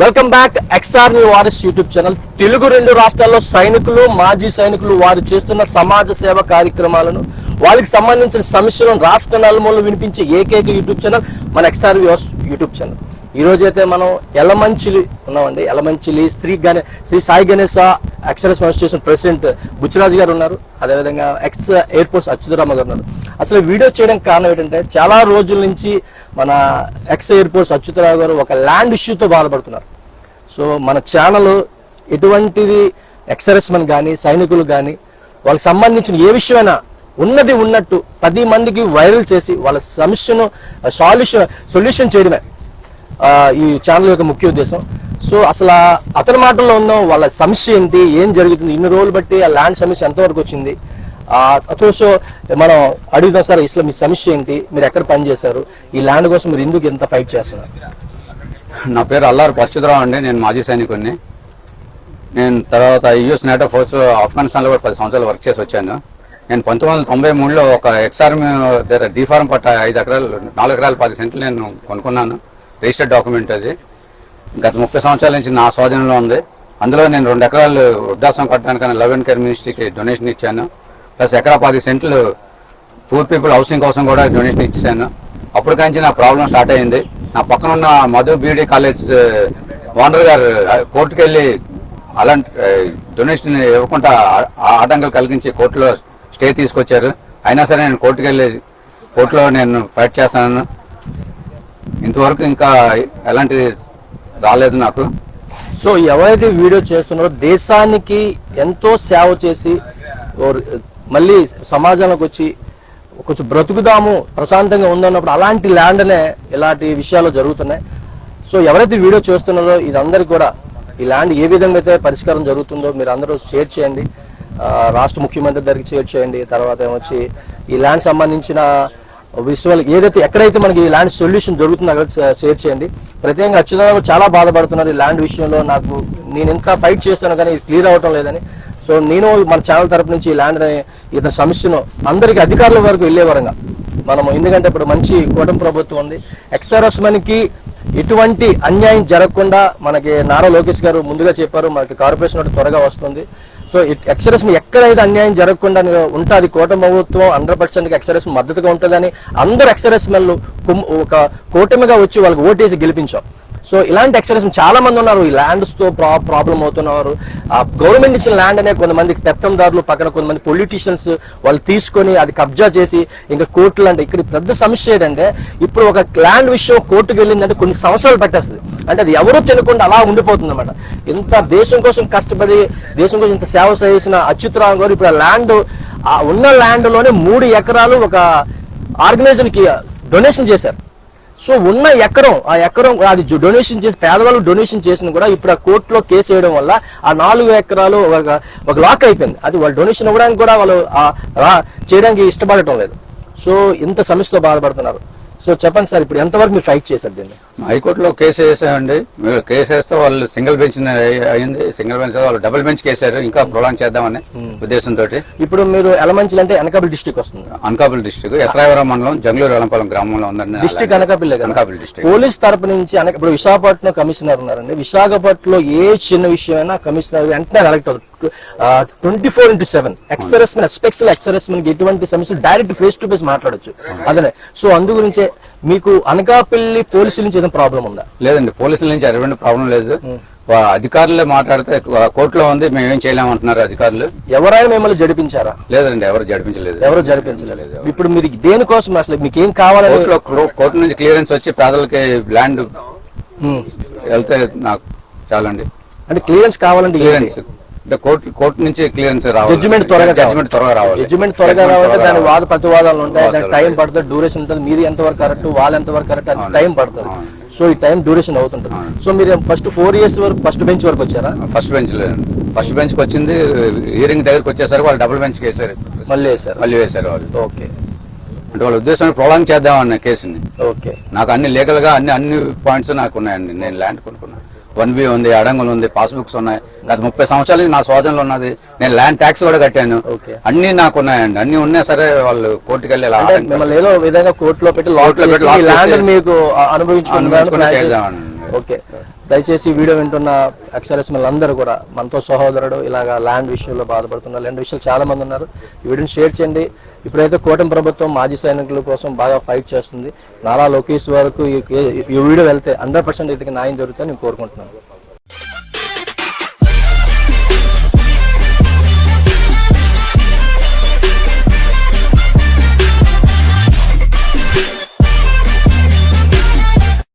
Welcome back ex army warriors YouTube channel. Telugu రెండు రాష్ట్రాల్లో సైనికులు మాజీ సైనికులు వారు చేస్తున్న సమాజ సేవ కార్యక్రమాలను వాళ్ళకి సంబంధించిన సమస్యలను రాష్ట్ర నలుమూలలో వినిపించే ఏకైక యూట్యూబ్ ఛానల్ మన ex army warriors YouTube channel. ఈ రోజైతే మనం ఎలమంచిలి ఉన్నామండి. Yelamanchili Sri Gane Sri Sai Ganesha ex services association president Butchiraju గారు ఉన్నారు. అదేవిధంగా ఎక్స్ ఎయిర్పోర్ట్స్ అచ్యుతరామ గారు ఉన్నారు. అసలు వీడియో చేయడానికి కారణం ఏంటంటే చాలా రోజుల నుంచి మన ఎక్స్ ఎయిర్పోర్ట్స్ అచ్యుతరావు గారు ఒక ల్యాండ్ ఇష్యూతో బాధపడుతున్నారు. సో మన ఛానల్ ఎటువంటిది ఎక్సరెస్మెన్ కానీ సైనికులు కానీ వాళ్ళకి సంబంధించిన ఏ విషయమైనా ఉన్నది ఉన్నట్టు పది మందికి వైరల్ చేసి వాళ్ళ సమస్యను సాల్యూషన్ సొల్యూషన్ చేయడమే ఈ ఛానల్ యొక్క ముఖ్య ఉద్దేశం. సో అసలు అతని మాటల్లో ఉన్న వాళ్ళ సమస్య ఏంటి ఏం జరుగుతుంది ఇన్ని రోజులు బట్టి ఆ ల్యాండ్ సమస్య ఎంతవరకు వచ్చింది ఆ, అతో సో మనం అడుగుతాం సార్ ఇసలు మీ సమస్య ఏంటి? మీరు ఎక్కడ పని చేశారు? ఈ ల్యాండ్ కోసం మీరు ఎందుకు ఎంత ఫైట్ చేస్తున్నారు? నా పేరు అల్లారు పచ్చుదరావు అండి. నేను మాజీ సైనికుడిని నేను తర్వాత యుఎస్ నేటో ఫోర్స్ ఆఫ్ఘనిస్తాన్లో కూడా పది సంవత్సరాలు వర్క్ చేసి వచ్చాను. నేను పంతొమ్మిది వందల తొంభై మూడులో ఒక ఎక్స్ఆర్మీ దగ్గర డిఫార్మ్ పట్ట ఐదు ఎకరాలు నాలుగు ఎకరాలు పది సెంట్లు నేను కొనుక్కున్నాను. రిజిస్టర్డ్ డాక్యుమెంట్ అది. గత ముప్పై సంవత్సరాల నుంచి నా స్వాధీనంలో ఉంది. అందులో నేను రెండు ఎకరాలు వృద్ధాశ్రమం కట్టడానికి లవ్ అండ్ కేర్ మినిస్ట్రీకి డొనేషన్ ఇచ్చాను. ప్లస్ ఎకరా పది సెంట్లు పూర్ పీపుల్ హౌసింగ్ కోసం కూడా డొనేషన్ ఇచ్చాను. అప్పుడు కాంచి నా ప్రాబ్లం స్టార్ట్ అయింది. నా పక్కన ఉన్న మధు బీడీ కాలేజ్ ఓనర్ గారు కోర్టుకు వెళ్ళి అలాంటి డొనేషన్ ఇవ్వకుండా ఆ- ఆటంకాలు కలిగించి కోర్టులో స్టే తీసుకొచ్చారు. అయినా సరే నేను కోర్టుకు వెళ్ళి కోర్టులో నేను ఫైట్ చేస్తాను ఇంతవరకు ఇంకా ఎలాంటి రాలేదు నాకు. సో ఎవరైతే వీడియో చేస్తున్నారో దేశానికి ఎంతో సేవ చేసి ఓ- మళ్ళీ సమాజంలోకి వచ్చి కొంచెం బ్రతుకుదాము ప్రశాంతంగా ఉందన్నప్పుడు అలాంటి ల్యాండ్నే ఇలాంటి విషయాలు జరుగుతున్నాయి. సో ఎవరైతే వీడియో చూస్తున్నారో ఇది కూడా ఈ ల్యాండ్ ఏ విధంగా అయితే పరిష్కారం జరుగుతుందో మీరు అందరూ షేర్ చేయండి. రాష్ట్ర ముఖ్యమంత్రి దగ్గరికి షేర్ చేయండి. తర్వాత ఏమొచ్చి ఈ ల్యాండ్ సంబంధించిన విషయాలు ఏదైతే ఎక్కడైతే మనకి ఈ ల్యాండ్ సొల్యూషన్ జరుగుతుందో అక్కడ షేర్ చేయండి. ప్రత్యేకంగా అచ్యుతంగా చాలా బాధపడుతున్నారు ఈ ల్యాండ్ విషయంలో. నాకు నేను ఎంత ఫైట్ చేస్తాను కానీ ఇది క్లియర్ అవటం లేదని. సో నేను మన ఛానల్ తరపు నుంచి ఈ ల్యాండ్ ఇతర సమస్యను అందరికి అధికారుల వరకు వెళ్ళే వరంగా. మనము ఎందుకంటే ఇప్పుడు మంచి కూటమి ప్రభుత్వం ఉంది. ఎక్స్ఆర్ఎస్ మనకి ఎటువంటి అన్యాయం జరగకుండా మనకి నారా లోకేష్ గారు ముందుగా చెప్పారు మనకి కార్పొరేషన్ ఒకటి త్వరగా వస్తుంది. సో ఎక్స్ఆర్ఎస్ ఎక్కడైతే అన్యాయం జరగకుండా ఉంటుంది కూటమి ప్రభుత్వం హండ్రెడ్ పర్సెంట్ ఎక్స్ఆర్ఎస్ మద్దతుగా ఉంటుందని అందరు ఎక్స్ఆర్ఎస్ మెల్లు ఒక కూటమిగా వచ్చి వాళ్ళకి ఓటేసి గెలిపించాం. సో ఇలాంటి ఎక్సరెస్ చాలా మంది ఉన్నారు. ఈ ల్యాండ్స్తో ప్రా ప్రాబ్లం అవుతున్నారు. ఆ గవర్నమెంట్ ఇచ్చిన ల్యాండ్ అనే కొంతమంది పెత్తందారులు పక్కన కొంతమంది పొలిటీషియన్స్ వాళ్ళు తీసుకొని అది కబ్జా చేసి ఇంకా కోర్టులు అంటే ఇక్కడ పెద్ద సమస్య ఏంటంటే ఇప్పుడు ఒక ల్యాండ్ విషయం కోర్టుకు వెళ్ళిందంటే కొన్ని సంవత్సరాలు పట్టేస్తుంది. అంటే అది ఎవరూ తెలియకుండా అలా ఉండిపోతుంది అనమాట ఇంత దేశం కోసం కష్టపడి దేశం కోసం ఇంత సేవ చేసిన అచ్యుతరావు గారు ఇప్పుడు ఆ ల్యాండ్ ఆ ఉన్న ల్యాండ్లోనే మూడు ఎకరాలు ఒక ఆర్గనైజేషన్కి డొనేషన్ చేశారు. సో ఉన్న ఎకరం ఆ ఎకరం అది డొనేషన్ చేసి పేదవాళ్ళు డొనేషన్ చేసిన కూడా ఇప్పుడు ఆ కోర్టులో కేసు వేయడం వల్ల ఆ నాలుగు ఎకరాలు ఒక లాక్ అయిపోయింది. అది వాళ్ళు డొనేషన్ ఇవ్వడానికి కూడా వాళ్ళు చేయడానికి ఇష్టపడటం లేదు. సో ఇంత సమస్యతో బాధపడుతున్నారు. సో చెప్పండి సార్ ఇప్పుడు ఎంతవరకు మీరు ఫైట్ చేశారు దీన్ని? హైకోర్టులో కేసు వేసామండి. మీరు కేసు వేస్తే వాళ్ళు సింగిల్ బెంచ్ అయింది. సింగిల్ బెంచ్ వాళ్ళు డబుల్ బెంచ్ కేసారు. ఇంకా ప్రొలాంగ్ చేద్దామని ఉద్దేశంతో ఇప్పుడు మీరు ఎలమంచిల్ అంటే అనకాపల్లి డిస్టిక్ వస్తుంది. అనకాపల్లి డిస్టిక్ ఎస్రాయవరం మండలం జంగ్లూరు వెలంపాలెం గ్రామంలో ఉందండి. District Anakapalli Anakapalli district police తరపు నుంచి అనక ఇప్పుడు విశాఖపట్నం కమిషనర్ ఉన్నారండి. విశాఖపట్నంలో ఏ చిన్న విషయమైనా కమిషనర్ వెంటనే కలెక్ట్ అవుతుంది ట్వంటీ ఫోర్ ఇంటూ సెవెన్. ఎటువంటి సమస్యలు డైరెక్ట్ ఫేస్ టు ఫేస్ మాట్లాడొచ్చు. అదే సో అందు గురించే మీకు అనకాపల్లి పోలీసుల నుంచి ఏదైనా ప్రాబ్లం ఉందా? లేదండి పోలీసుల నుంచి ఎటువంటి ప్రాబ్లం లేదు. అధికారులే మాట్లాడితే కోర్టులో ఉంది మేమేం చేయలేమంటున్నారు అధికారులు. ఎవరైనా మిమ్మల్ని జడిపించారా? లేదండి ఎవరు జరిపించలేదు ఎవరు జరిపించలేదు ఇప్పుడు మీరు దేనికోసం అసలు మీకు ఏం క్రో- కోర్టు నుంచి క్లియరెన్స్ వచ్చి పేదలకి ల్యాండ్. వెళ్తే నాకు చాలండి. అంటే క్లియరెన్స్ కావాలంటే ఏంటి? క్లియరెన్స్. అంటే కోర్టు కోర్టు నుంచి క్లియరెన్స్ రావాలి. జడ్జిమెంట్ త్వరగా జడ్జిమెంట్ త్వరగా రావాలి. జడ్జిమెంట్ త్వరగా రావాలంటే దాని వాద ప్రతివాదాలు ఉంటాయి. దానికి టైం పడుతుంది. డ్యూరేషన్ ఉంటుంది. మీది ఎంతవరకు కరెక్ట్ వాళ్ళు ఎంతవరకు కరెక్ట్ అది టైం పడుతుంది. సో ఈ టైం డ్యూరేషన్ అవుతుంటుంది. సో మీరు ఫస్ట్ ఫోర్ ఇయర్స్ వరకు ఫస్ట్ బెంచ్ వరకు వచ్చారా? ఫస్ట్ బెంచ్ ఫస్ట్ బెంచ్కి వచ్చింది హియరింగ్ దగ్గరికి వచ్చేసరికి వాళ్ళు డబుల్ బెంచ్ వేసారు. మళ్ళీ వేసారు. మళ్ళీ వేశారు వాళ్ళు. ఓకే. అంటే వాళ్ళ ఉద్దేశం ప్రొలాంగ్ చేద్దామన్న కేసుని ఓకే. నాకు అన్ని లీగల్గా అన్ని అన్ని పాయింట్స్ నాకు ఉన్నాయండి. నేను ల్యాండ్ కొనుక్కున్నాను వన్ బి ఉంది అడంగులు ఉంది పాస్బుక్స్ ఉన్నాయి. గత ముప్పై సంవత్సరాల నా స్వాధీనంలో ఉన్నది. నేను ల్యాండ్ ట్యాక్స్ కూడా కట్టాను. ఓకే. అన్ని నాకు ఉన్నాయండి. అన్ని ఉన్నా సరే వాళ్ళు కోర్టుకు వెళ్ళి ఏదో విధంగా కోర్టులో పెట్టి కోర్టులో మీకు అనుభవించుకుని చేద్దామని. ఓకే. దయచేసి వీడియో వింటున్న ఎక్సర్ఎస్ఎల్ అందరూ కూడా మనతో సహోదరుడు ఇలాగా ల్యాండ్ విషయంలో బాధపడుతున్నారు ల్యాండ్ విషయాలు చాలా మంది ఉన్నారు. ఈ వీడియోని షేర్ చేయండి. ఇప్పుడైతే కూటమి ప్రభుత్వం మాజీ సైనికుల కోసం బాగా ఫైట్ చేస్తుంది. నారా లోకేష్ వరకు ఈ వీడియో వెళ్తే హండ్రెడ్ పర్సెంట్ ఇతనికి న్యాయం జరుగుతుందని నేను కోరుకుంటున్నాను.